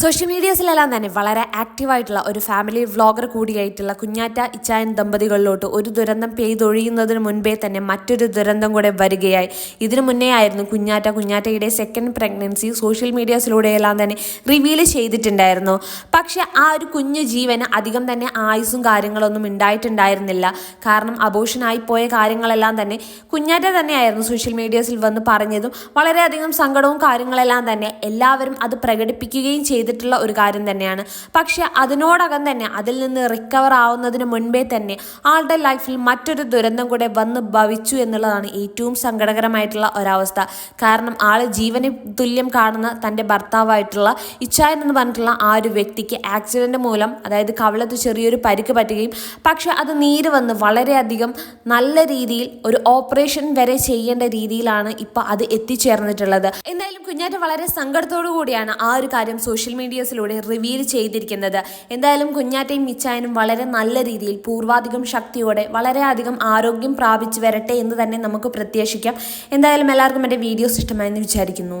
Social മീഡിയാസിലെല്ലാം തന്നെ വളരെ ആക്റ്റീവായിട്ടുള്ള ഒരു ഫാമിലി വ്ളോഗർ കൂടിയായിട്ടുള്ള കുഞ്ഞാറ്റ ഇച്ചായൻ ദമ്പതികളിലോട്ട് ഒരു ദുരന്തം പെയ്തൊഴിയുന്നതിന് മുൻപേ തന്നെ മറ്റൊരു ദുരന്തം കൂടെ വരികയായി. ഇതിനു മുന്നേ ആയിരുന്നു കുഞ്ഞാറ്റ. കുഞ്ഞാറ്റയുടെ സെക്കൻഡ് പ്രഗ്നൻസി സോഷ്യൽ മീഡിയാസിലൂടെയെല്ലാം തന്നെ റിവീൽ ചെയ്തിട്ടുണ്ടായിരുന്നു. പക്ഷേ ആ ഒരു കുഞ്ഞു ജീവന് അധികം തന്നെ ആയുസും കാര്യങ്ങളൊന്നും ഉണ്ടായിട്ടുണ്ടായിരുന്നില്ല. കാരണം അബോഷനായി പോയ കാര്യങ്ങളെല്ലാം തന്നെ കുഞ്ഞാറ്റ തന്നെയായിരുന്നു സോഷ്യൽ മീഡിയസിൽ വന്ന് പറഞ്ഞതും വളരെയധികം സങ്കടവും കാര്യങ്ങളെല്ലാം തന്നെ എല്ലാവരും അത് പ്രകടിപ്പിക്കുകയും ചെയ്തിട്ടുള്ള ഒരു കാര്യം തന്നെയാണ്. പക്ഷെ അതിനോടകം തന്നെ അതിൽ നിന്ന് റിക്കവർ ആവുന്നതിന് മുൻപേ തന്നെ ആളുടെ ലൈഫിൽ മറ്റൊരു ദുരന്തം കൂടെ വന്ന് ഭവിച്ചു എന്നുള്ളതാണ് ഏറ്റവും സങ്കടകരമായിട്ടുള്ള ഒരവസ്ഥ. കാരണം ആൾ ജീവന് തുല്യം കാണുന്ന തന്റെ ഭർത്താവായിട്ടുള്ള ഇച്ചായൻ എന്ന് പറഞ്ഞിട്ടുള്ള ആ ഒരു വ്യക്തിക്ക് ആക്സിഡന്റ് മൂലം അതായത് കവളത്ത് ചെറിയൊരു പരിക്ക് പറ്റുകയും പക്ഷെ അത് നീര് വന്ന് വളരെയധികം നല്ല രീതിയിൽ ഒരു ഓപ്പറേഷൻ വരെ ചെയ്യേണ്ട രീതിയിലാണ് ഇപ്പോൾ അത് എത്തിച്ചേർന്നിട്ടുള്ളത്. എന്തായാലും കുഞ്ഞാറ്റ വളരെ സങ്കടത്തോടു കൂടിയാണ് ആ ഒരു കാര്യം സോഷ്യൽ മീഡിയസിലൂടെ റിവീൽ ചെയ്തിരിക്കുന്നത്. എന്തായാലും കുഞ്ഞാറ്റയും മിച്ചായനും വളരെ നല്ല രീതിയിൽ പൂർവാധികം ശക്തിയോടെ വളരെയധികം ആരോഗ്യം പ്രാപിച്ചു വരട്ടെ എന്ന് തന്നെ നമുക്ക് പ്രത്യാശിക്കാം. എന്തായാലും എല്ലാവർക്കും എന്റെ വീഡിയോസ് ഇഷ്ടമായെന്ന് വിചാരിക്കുന്നു.